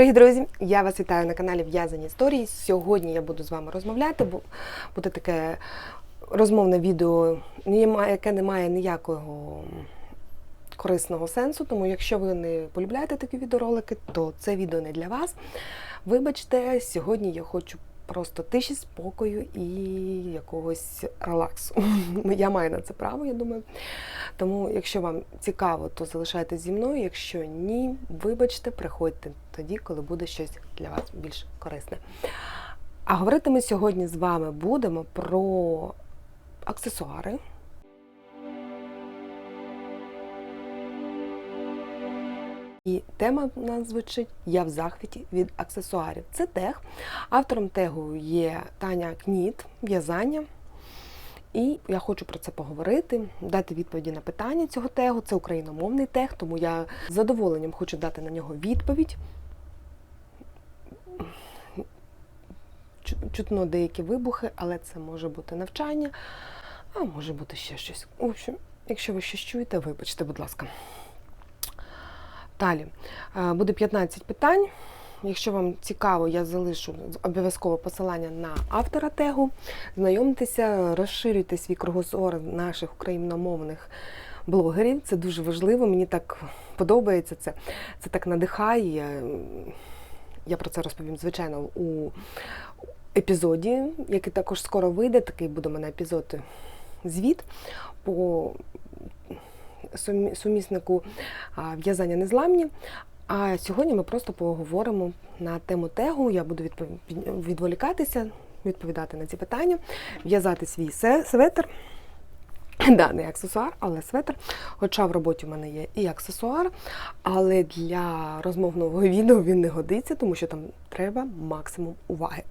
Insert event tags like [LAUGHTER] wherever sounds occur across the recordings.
Привіт, друзі! Я вас вітаю на каналі В'язані історії. Сьогодні я буду з вами розмовляти, бо буде таке розмовне відео, яке не має ніякого корисного сенсу. Тому якщо ви не полюбляєте такі відеоролики, то це відео не для вас. Вибачте, сьогодні я хочу просто тиші, спокою і якогось релаксу. [LAUGHS] Я маю на це право, я думаю. Тому, якщо вам цікаво, то залишайтеся зі мною. Якщо ні, вибачте, приходьте тоді, коли буде щось для вас більш корисне. А говорити ми сьогодні з вами будемо про аксесуари. І тема в нас звучить Я в захваті від аксесуарів. Це тег. Автором тегу є Таня Кніт, в'язання. І я хочу про це поговорити, дати відповіді на питання цього тегу. Це україномовний тег, тому я з задоволенням хочу дати на нього відповідь. Чутно деякі вибухи, але це може бути навчання, а може бути ще щось. В общем, якщо ви щось чуєте, вибачте, будь ласка. Далі Е, буде 15 питань. Якщо вам цікаво, я залишу обов'язково посилання на автора тегу. Знайомтеся, розширюйте свій кругозор наших україномовних блогерів. Це дуже важливо. Мені так подобається це. Це так надихає. Я, я про це розповім, звичайно, у епізоді, який також скоро вийде. Такий буде у мене епізод звіт по суміснику в'язання незламні. А сьогодні ми просто поговоримо на тему тегу. Я буду відволікатися, відповідати на ці питання, в'язати свій светр. [CLEARS THROAT] Да, не аксесуар, але светр. Хоча в роботі в мене є і аксесуар, але для розмовного відео він не годиться, тому що там треба максимум уваги.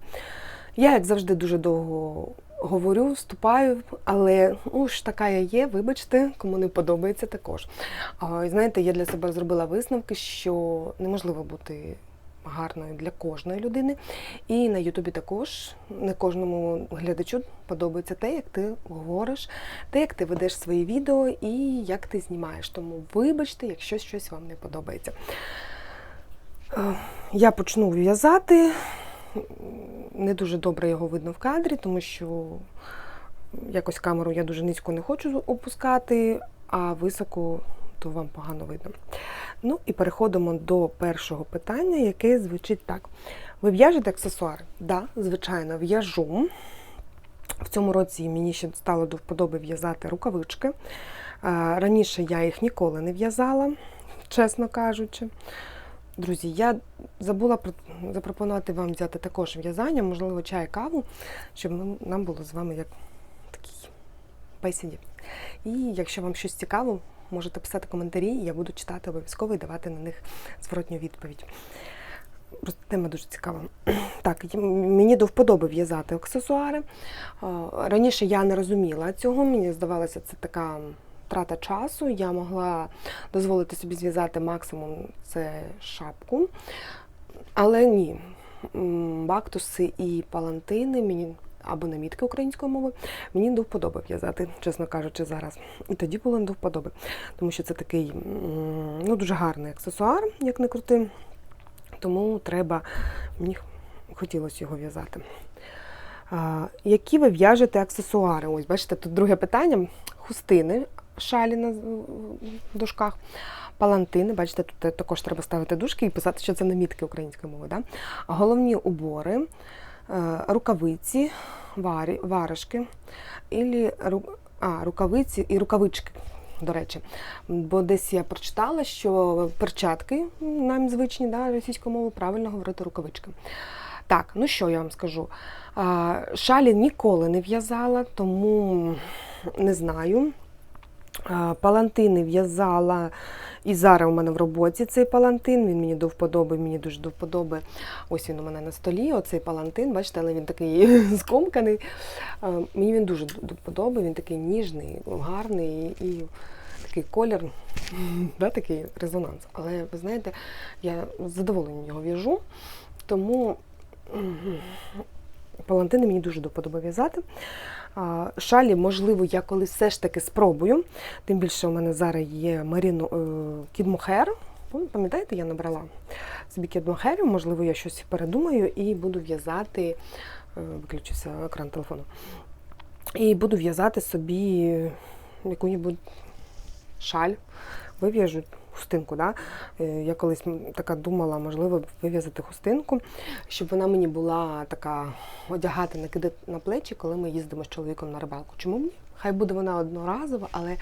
Я, як завжди, дуже довго говорю, вступаю, але ну, ж така я є, вибачте, кому не подобається також. А, знаєте, я для себе зробила висновки, що неможливо бути гарною для кожної людини. І на Ютубі також не кожному глядачу подобається те, як ти говориш, те, як ти ведеш свої відео і як ти знімаєш. Тому вибачте, якщо щось вам не подобається. Я почну в'язати. Не дуже добре його видно в кадрі, тому що якось камеру я дуже низько не хочу опускати, а високо то вам погано видно. Ну і переходимо до першого питання, яке звучить так. Ви в'яжете аксесуари? Так, да, звичайно, в'яжу. В цьому році мені ще стало до вподоби в'язати рукавички. Раніше я їх ніколи не в'язала, чесно кажучи. Друзі, я забула про- запропонувати вам взяти також в'язання, можливо, чай, каву, щоб нам було з вами як такій бесіді. І якщо вам щось цікаво, можете писати коментарі, я буду читати обов'язково і давати на них зворотню відповідь. Просто тема дуже цікава. [CLEARS THROAT] Так, мені до вподоби в'язати аксесуари. Раніше я не розуміла цього, мені здавалося, це така трата часу. Я могла дозволити собі зв'язати максимум це шапку. Але ні, бактуси і палантини мені. Або намітки української мови, мені до вподоби в'язати, чесно кажучи, зараз. І тоді було не до вподоби, тому що це такий ну, дуже гарний аксесуар, як не крути. Тому треба, мені хотілося його в'язати. Які ви в'яжете аксесуари? Ось, бачите, тут друге питання. Хустини, шалі на дужках, палантини. Бачите, тут також треба ставити дужки і писати, що це намітки української мови. Да? Головні убори, е, рукавиці, варі, варежки, ілі, а, рукавиці і рукавички. До речі, бо десь я прочитала, що перчатки нам звичні да, російською мовою правильно говорити рукавички. Так, ну що я вам скажу? Шалі ніколи не в'язала, тому не знаю. Палантини в'язала і зараз у мене в роботі цей палантин. Він мені до вподоби, мені дуже до вподоби. Ось він у мене на столі, оцей палантин, бачите, але він такий [LAUGHS] скомканий. Мені він дуже до вподоби, він такий ніжний, гарний і такий колір, [LAUGHS] да, такий резонанс. Але ви знаєте, я з задоволенням його в'яжу, тому палантини мені дуже до вподоби в'язати. Шалі, можливо, я колись все ж таки спробую. Тим більше у мене зараз є Маріно Кід Мохер. Пам'ятаєте, я набрала собі кедмахерів, можливо, я щось передумаю і буду в'язати, е, виключився екран телефону. І буду в'язати собі яку-небудь шаль, вив'яжу хустинку. Да? Е, Я колись така думала, можливо, вив'язати хустинку, щоб вона мені була така одягати, накидати на плечі, коли ми їздимо з чоловіком на рибалку. Чому б ні? Хай буде вона одноразова, але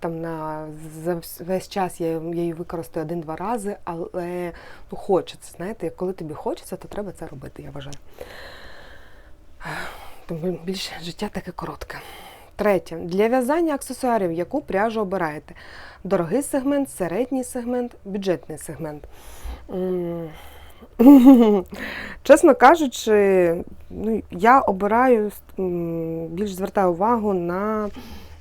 там на за весь час я, я її використаю один-два рази, але ну, хочеться, знаєте, коли тобі хочеться, то треба це робити, я вважаю. Тому більше життя таке коротке. Третє. Для в'язання аксесуарів яку пряжу обираєте? Дорогий сегмент, середній сегмент, бюджетний сегмент. [LAUGHS] Чесно кажучи, ну, я обираю, більш звертаю увагу на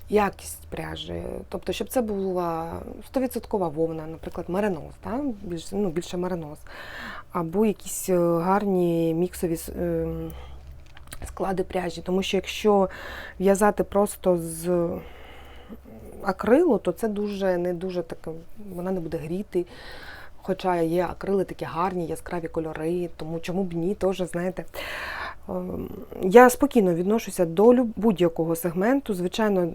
якість пряжі. Тобто, щоб це була 100% вовна, наприклад, меринос, да? більш, ну, більше меринос. Або якісь е, гарні міксові ем, склади пряжі. Тому що якщо в'язати просто з акрилу, то це дуже не дуже таке, вона не буде гріти. Хоча є акрили такі гарні, яскраві кольори, тому чому б ні, теж, знаєте. Ем, Я спокійно відношуся до будь-якого сегменту. Звичайно,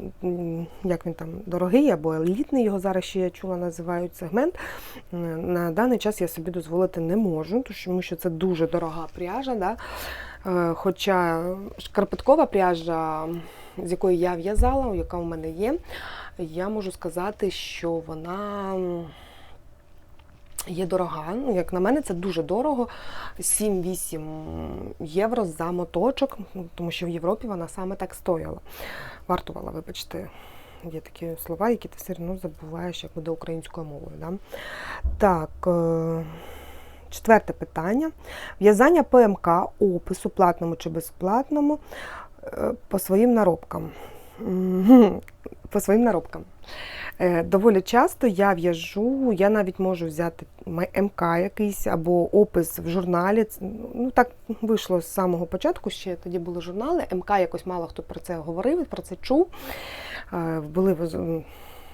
як він там дорогий або елітний, його зараз ще я чула, називають сегмент. На даний час я собі дозволити не можу, тому що це дуже дорога пряжа. Да? Е, Хоча шкарпеткова пряжа, з якої я в'язала, яка у мене є, я можу сказати, що вона є дорога. Ну, Як на мене, це дуже дорого. 7-8 євро за моточок, ну, тому що в Європі вона саме так стояла. Вартувала, вибачте. Є такі слова, які ти все одно забуваєш, як буде українською мовою. Да? Так, е, четверте питання. В'язання ПМК, опису, платному чи безплатному, е, по своїм наробкам. По своїм наробкам. Е, Доволі часто я в'яжу, я навіть можу взяти МК якийсь або опис в журналі. Ну так вийшло з самого початку, ще тоді були журнали. МК якось мало хто про це говорив, про це чув. Е, Були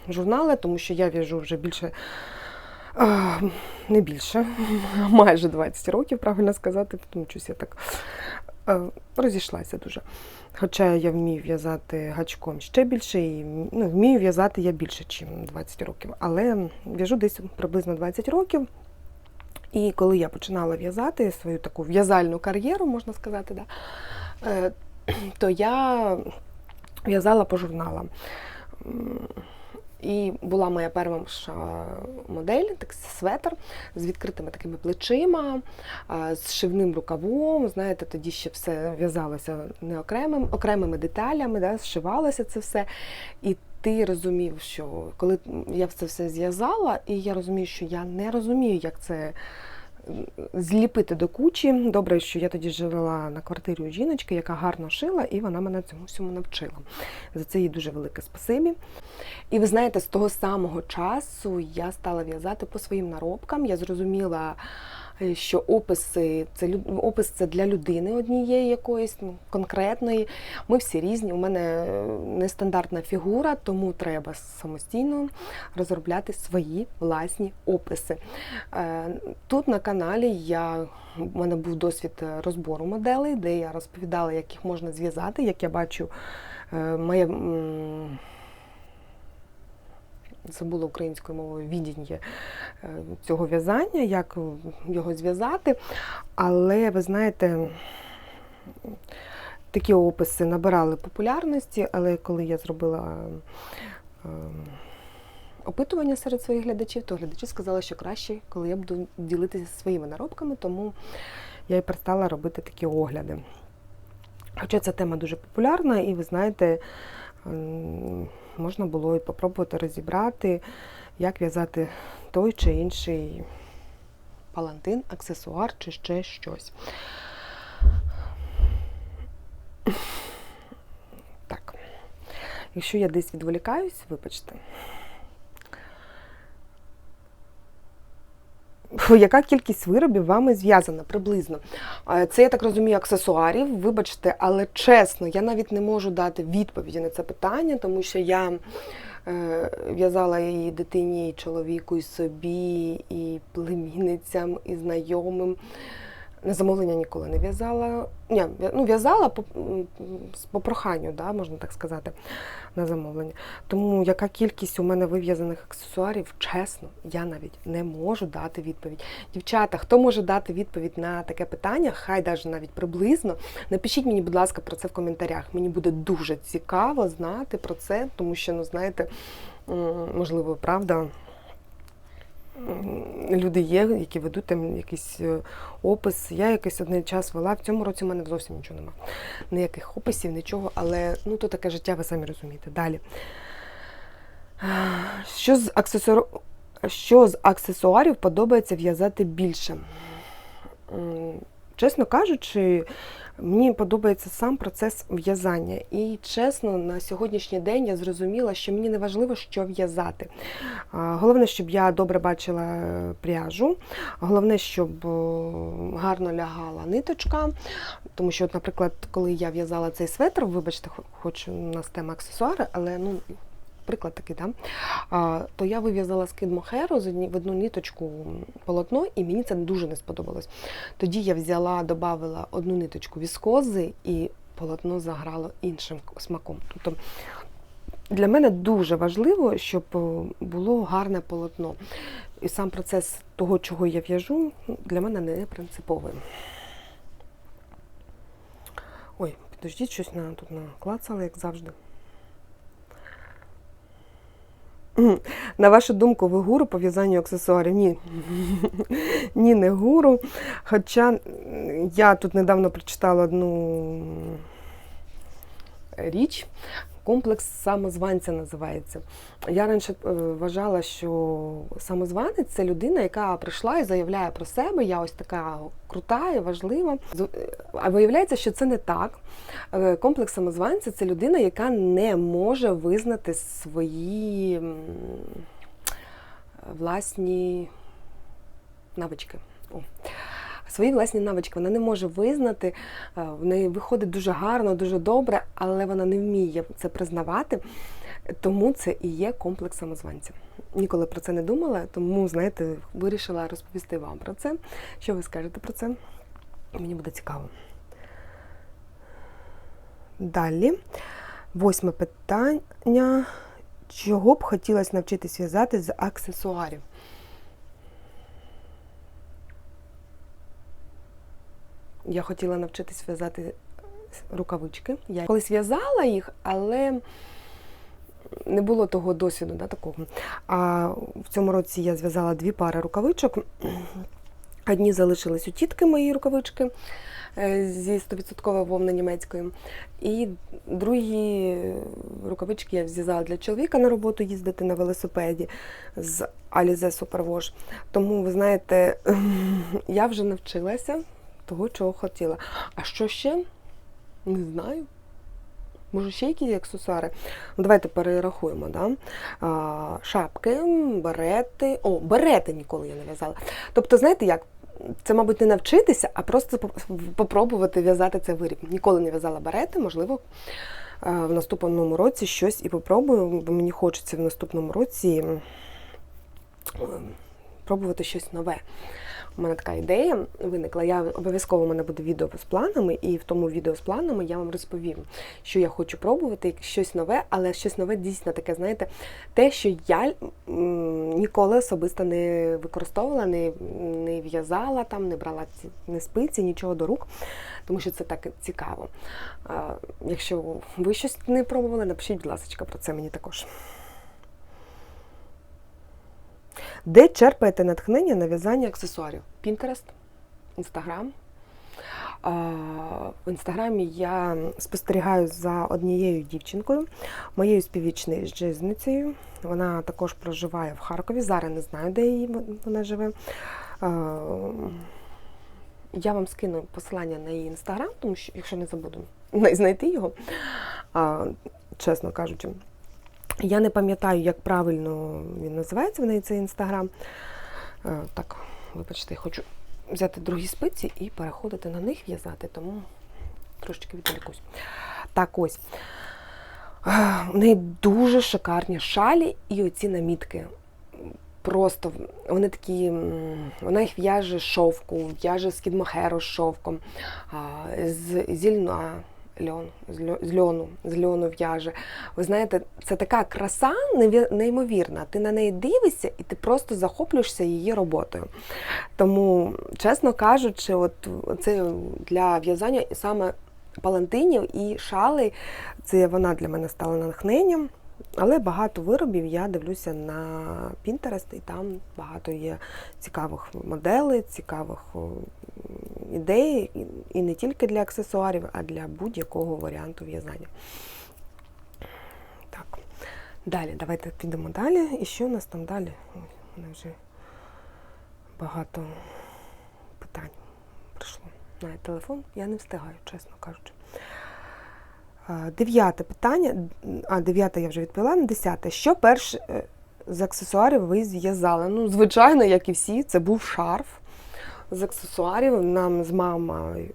журнали, тому що я в'яжу вже більше. Не більше, [LAUGHS] майже 20 років, правильно сказати, тому щось я так розійшлася дуже. Хоча я вмію в'язати гачком ще більше, і ну, вмію в'язати я більше, ніж 20 років. Але в'яжу десь приблизно 20 років. І коли я починала в'язати свою таку в'язальну кар'єру, можна сказати, да, е, то я в'язала по журналам. І була моя перша модель, так светр з відкритими такими плечима, а, з шивним рукавом. Знаєте, тоді ще все в'язалося не окремим, окремими деталями, да, зшивалося це все. І ти розумів, що коли я це все зв'язала, і я розумію, що я не розумію, як це зліпити до кучі. Добре, що я тоді жила на квартирі у жіночки, яка гарно шила, і вона мене цьому всьому навчила. За це їй дуже велике спасибі. І ви знаєте, з того самого часу я стала в'язати по своїм наробкам. Я зрозуміла, що описи це опис це для людини однієї якоїсь ну, конкретної. Ми всі різні. У мене е, нестандартна фігура, тому треба самостійно розробляти свої власні описи. Е, Тут на каналі я у мене був досвід е, розбору моделей, де я розповідала, як їх можна зв'язати, як я бачу е, моє. М, забула українською мовою відіння е, цього в'язання, як його зв'язати. Але ви знаєте, такі описи набирали популярності, але коли я зробила е, опитування серед своїх глядачів, то глядачі сказали, що краще, коли я буду ділитися своїми наробками, тому я і перестала робити такі огляди. Хоча ця тема дуже популярна, і ви знаєте, можна було і попробувати розібрати, як в'язати той чи інший палантин, аксесуар чи ще щось. Так. Якщо я десь відволікаюсь, вибачте. Яка кількість виробів вами зв'язана приблизно? Це, я так розумію, аксесуарів, вибачте, але чесно, я навіть не можу дати відповіді на це питання, тому що я Е, В'язала її дитині, і чоловіку, і собі, і племінницям, і знайомим. На замовлення ніколи не в'язала. Ні, ну, в'язала по, по проханню, да, можна так сказати, на замовлення. Тому яка кількість у мене вив'язаних аксесуарів, чесно, я навіть не можу дати відповідь. Дівчата, хто може дати відповідь на таке питання, хай навіть навіть приблизно. Напишіть мені, будь ласка, про це в коментарях. Мені буде дуже цікаво знати про це, тому що, ну знаєте, можливо, правда. Люди є, які ведуть там якийсь е, опис. Я якийсь один час вела. В цьому році в мене зовсім нічого нема. Ніяких описів, нічого, але ну то таке життя, ви самі розумієте. Далі. Що з, аксесуар... Що з аксесуарів подобається в'язати більше? Чесно кажучи, мені подобається сам процес в'язання. І чесно, на сьогоднішній день я зрозуміла, що мені не важливо, що в'язати. Головне, щоб я добре бачила е, пряжу. Головне, щоб гарно лягала ниточка. Тому що, от, наприклад, коли я в'язала цей светр, вибачте, хоч у нас тема аксесуари, але ну. Приклад такий, да? а, то я вив'язала скид мохеру з одні- в одну ниточку полотно, і мені це дуже не сподобалось. Тоді я взяла, додала одну ниточку віскози, і полотно заграло іншим смаком. Тобто для мене дуже важливо, щоб було гарне полотно. І сам процес того, чого я в'яжу, для мене не принциповий. Ой, підождіть, щось на, тут наклацали, як завжди. [CLEARS THROAT] На вашу думку, ви гуру по в'язанню аксесуарів? Ні. [LAUGHS] Ні, не гуру. Хоча я тут недавно прочитала одну річ. Комплекс самозванця називається. Я раніше е, вважала, що самозванець це людина, яка прийшла і заявляє про себе. Я ось така крута і важлива. Е, А виявляється, що це не так. Е, Комплекс самозванця це людина, яка не може визнати свої власні навички. О. Свої власні навички вона не може визнати, е, в неї виходить дуже гарно, дуже добре, але вона не вміє це признавати. Тому це і є комплекс самозванця. Ніколи про це не думала, тому, знаєте, вирішила розповісти вам про це. Що ви скажете про це? Мені буде цікаво. Далі. Восьме питання. Чого б хотілося навчитись в'язати з аксесуарів? Я хотіла навчитись в'язати рукавички. Я колись в'язала їх, але не було того досвіду, да, такого. А в цьому році я зв'язала дві пари рукавичок. Одні залишились у тітки мої рукавички е, зі 100% вовни німецької. І другі рукавички я зв'язала для чоловіка на роботу їздити на велосипеді з Alize Superwash. Тому, ви знаєте, [LAUGHS] я вже навчилася того, чого хотіла. А що ще? Не знаю. Може, ще якісь аксесуари? Ну, давайте перерахуємо. Да? А, шапки, берети. О, берети ніколи я не в'язала. Тобто, знаєте як? Це, мабуть, не навчитися, а просто поп- попробувати в'язати цей виріб. Ніколи не в'язала берети, можливо, е, в наступному році щось і попробую, бо мені хочеться в наступному році пробувати щось нове. У мене така ідея виникла. Я обов'язково у мене буде відео з планами, і в тому відео з планами я вам розповім, що я хочу пробувати, щось нове, але щось нове дійсно таке, знаєте, те, що я ніколи особисто не використовувала, не, не в'язала там, не брала ці не спиці, нічого до рук, тому що це так цікаво. Якщо ви щось не пробували, напишіть, будь ласка, про це мені також. Де черпаєте натхнення на в'язання аксесуарів? Pinterest, Instagram. В інстаграмі я спостерігаю за однією дівчинкою, моєю співвічницею. Вона також проживає в Харкові. Зараз не знаю, де її вона живе. Я вам скину посилання на її інстаграм, тому що, якщо не забуду [LAUGHS] знайти його, чесно кажучи. Я не пам'ятаю, як правильно він називається в неї цей інстаграм. Е, Так, вибачте, я хочу взяти другі спиці і переходити на них в'язати, тому трошечки відволікусь. Так ось. Е, У неї дуже шикарні шалі і оці намітки. Просто вони такі, вона їх в'яже шовку, в'яже з кідмохеру з шовком, з зільна льон, з льо- з льону, з льону в'яже. Ви знаєте, це така краса неймовірна. Ти на неї дивишся і ти просто захоплюєшся її роботою. Тому, чесно кажучи, от це для в'язання саме палантинів і шалей, це вона для мене стала натхненням. Але багато виробів я дивлюся на Pinterest, і там багато є цікавих моделей, цікавих о, ідей, і- не тільки для аксесуарів, а для будь-якого варіанту в'язання. Так, далі, давайте підемо далі. І що у нас там далі? Ой, у мене вже багато питань прийшло на телефон. Я не встигаю, чесно кажучи. Дев'яте питання. А, дев'яте я вже відповіла. Десяте. Що перше з аксесуарів ви зв'язали? Ну, звичайно, як і всі, це був шарф з аксесуарів. Нам з мамою,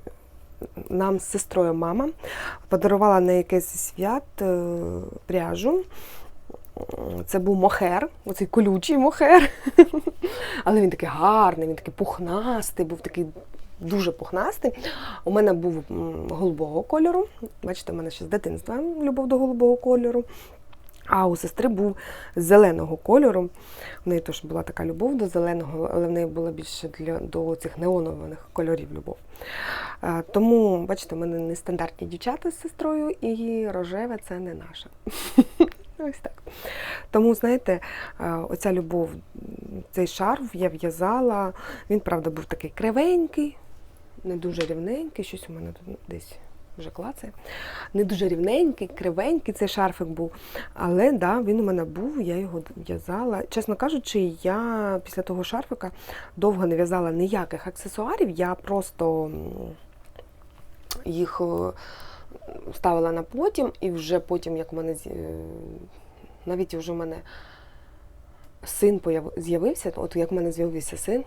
нам з сестрою мама подарувала на якесь свят е, пряжу. Це був мохер, оцей колючий мохер. [LAUGHS] Але він такий гарний, він такий пухнастий, був такий дуже пухнастий. У мене був голубого кольору. Бачите, у мене ще з дитинства любов до голубого кольору. А у сестри був зеленого кольору. В неї теж була така любов до зеленого, але в неї була більше для, до цих неонових кольорів любов. Е, Тому, бачите, у мене нестандартні дівчата з сестрою, і рожеве це не наше. [LAUGHS] Ось так. Тому, знаєте, е, оця любов, цей шарф я в'язала. Він, правда, був такий кривенький, не дуже рівненький, щось у мене тут десь вже клацає. Не дуже рівненький, кривенький цей шарфик був. Але да, він у мене був, я його в'язала. Чесно кажучи, я після того шарфика довго не в'язала ніяких аксесуарів, я просто їх е, ставила на потім, і вже потім, як в мене е, навіть вже в мене син з'явився, от як в мене з'явився син.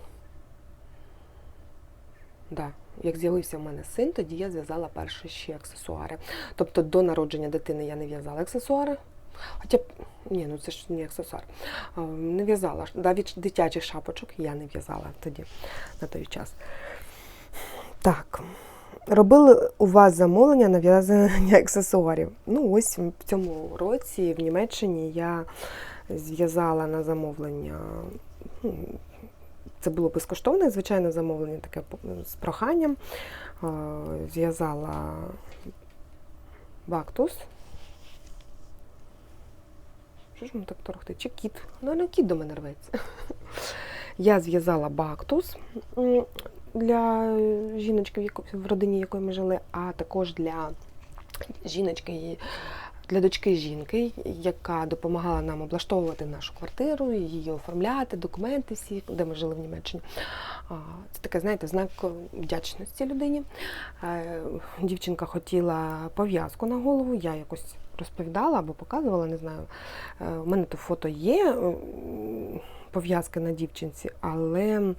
Да. Як з'явився в мене син, тоді я зв'язала перші ще аксесуари. Тобто до народження дитини я не в'язала аксесуари. Хоча, б- ні, ну це ж не аксесуар. Не в'язала. Навіть дитячих шапочок я не в'язала тоді, на той час. Так. Робили у вас замовлення на в'язання [LAUGHS] аксесуарів. Ну, ось в цьому році в Німеччині я зв'язала на замовлення. Це було безкоштовне, звичайне замовлення, таке з проханням. Зв'язала бактус. Що ж воно так торохтить? Чи кіт? Ну, не кіт до мене рветься. [LAUGHS] Я зв'язала бактус для жіночки, в родині якої ми жили, а також для жіночки, для дочки жінки, яка допомагала нам облаштовувати нашу квартиру, її оформляти, документи всі, де ми жили в Німеччині. Це таке, знаєте, знак вдячності людині. Е, Дівчинка хотіла пов'язку на голову, я якось розповідала або показувала, не знаю. Е, У мене то фото є пов'язки на дівчинці, але,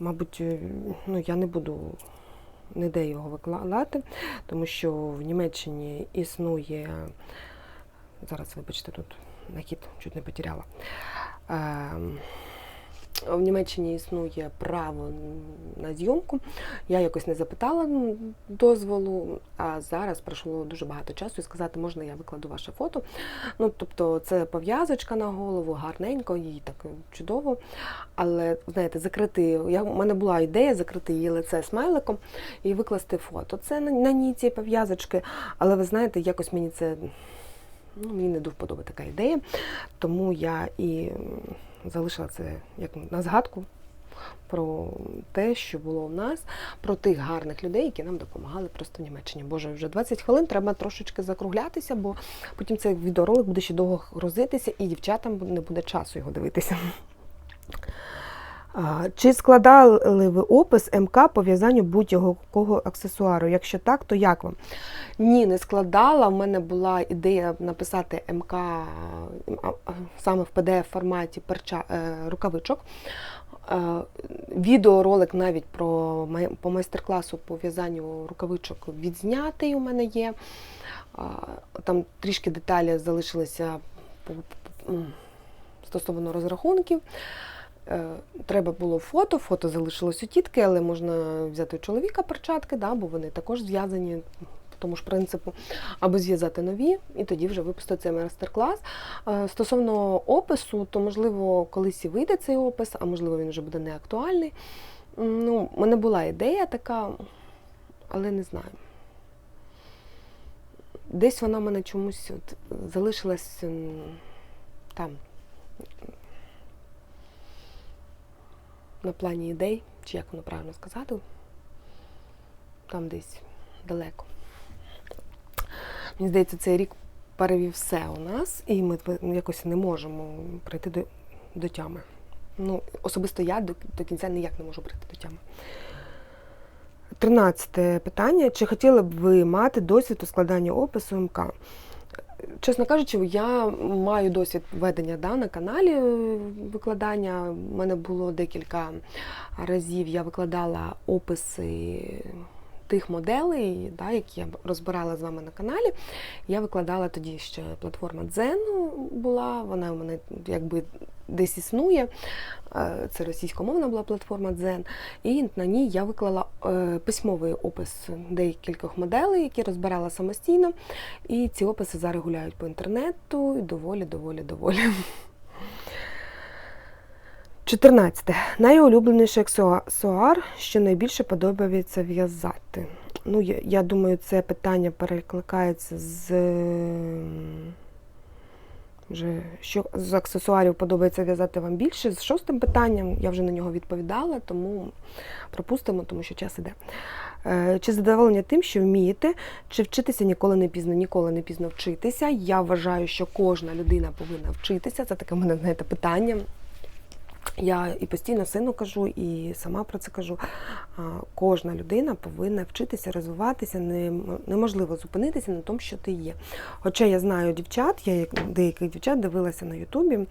мабуть, е, ну, я не буду ніде його викладати, тому що в Німеччині існує. Зараз, вибачте, тут нахід чуть не потеряла. В Німеччині існує право на зйомку. Я якось не запитала дозволу, а зараз пройшло дуже багато часу і сказати, можна я викладу ваше фото. Ну, тобто це пов'язочка на голову, гарненько, їй так чудово. Але, знаєте, закрити, я, у мене була ідея закрити її лице смайликом і викласти фото. Це на, на ній ці пов'язочки, але ви знаєте, якось мені це ну, мені не до вподоби така ідея, тому я і залишила це як на згадку про те, що було в нас, про тих гарних людей, які нам допомагали просто в Німеччині. Боже, вже 20 хвилин треба трошечки закруглятися, бо потім цей відеоролик буде ще довго грозитися, і дівчатам не буде часу його дивитися. Чи складали ви опис МК по в'язанню будь-якого аксесуару? Якщо так, то як вам? Ні, не складала. У мене була ідея написати МК саме в PDF форматі перча, е, рукавичок. Е, Відеоролик навіть про по майстер-класу по в'язанню рукавичок відзнятий у мене є. Там трішки деталі залишилися стосовно розрахунків. Е, Треба було фото, фото залишилось у тітки, але можна взяти у чоловіка перчатки, да, бо вони також зв'язані по тому ж принципу, або зв'язати нові, і тоді вже випустити цей майстер-клас. Е, Стосовно опису, то можливо колись і вийде цей опис, а можливо він вже буде не актуальний. Ну, мене була ідея така, але не знаю. Десь вона в мене чомусь от залишилась там. На плані ідей, чи як воно правильно сказати, там десь далеко. Мені здається, цей рік перевів все у нас, і ми якось не можемо прийти до, до тями. Ну, особисто я до, до кінця ніяк не можу прийти до тями. Тринадцяте питання. Чи хотіли б ви мати досвід у складанні опису МК? Чесно кажучи, я маю досвід ведення да, на каналі викладання. У мене було декілька разів, я викладала описи тих моделей, да, які я розбирала з вами на каналі. Я викладала тоді ще платформа Zen була, вона у мене якби десь існує. Е, Це російськомовна була платформа Zen. І на ній я виклала е, письмовий опис декількох моделей, які розбирала самостійно. І ці описи зараз гуляють по інтернету і доволі, доволі, доволі. 14. Найулюбленіший аксесуар, що найбільше подобається в'язати. Ну, я, я думаю, це питання перекликається з. Вже, що з аксесуарів подобається в'язати вам більше. З шостим питанням я вже на нього відповідала, тому пропустимо, тому що час іде. Е, Чи задоволення тим, що вмієте, чи вчитися ніколи не пізно, ніколи не пізно вчитися. Я вважаю, що кожна людина повинна вчитися. Це таке мене знаєте, питання. Я і постійно сину кажу, і сама про це кажу. Кожна людина повинна вчитися, розвиватися, неможливо зупинитися на тому, що ти є. Хоча я знаю дівчат, я як деяких дівчат дивилася на Ютубі.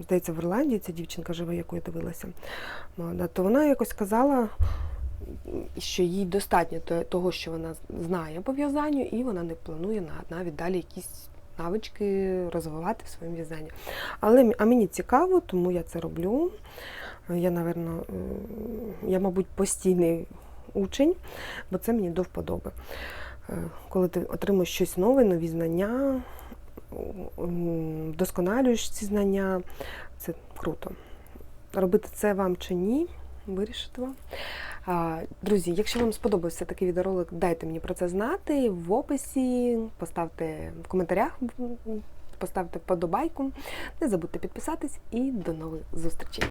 Здається, в Ірландії ця дівчинка живе, яку я дивилася. То вона якось казала, що їй достатньо того, що вона знає по в'язанню, і вона не планує навіть далі якісь навички розвивати в своєму в'язанні. Але а мені цікаво, тому я це роблю. Я, напевно, я, мабуть, постійний учень, бо це мені до вподоби. Е, Коли ти отримуєш щось нове, нові знання, вдосконалюєш ці знання, це круто. Робити це вам чи ні, вирішити вам. Друзі, якщо вам сподобався такий відеоролик, дайте мені про це знати в описі, поставте в коментарях, поставте подобайку, не забудьте підписатись і до нових зустрічей.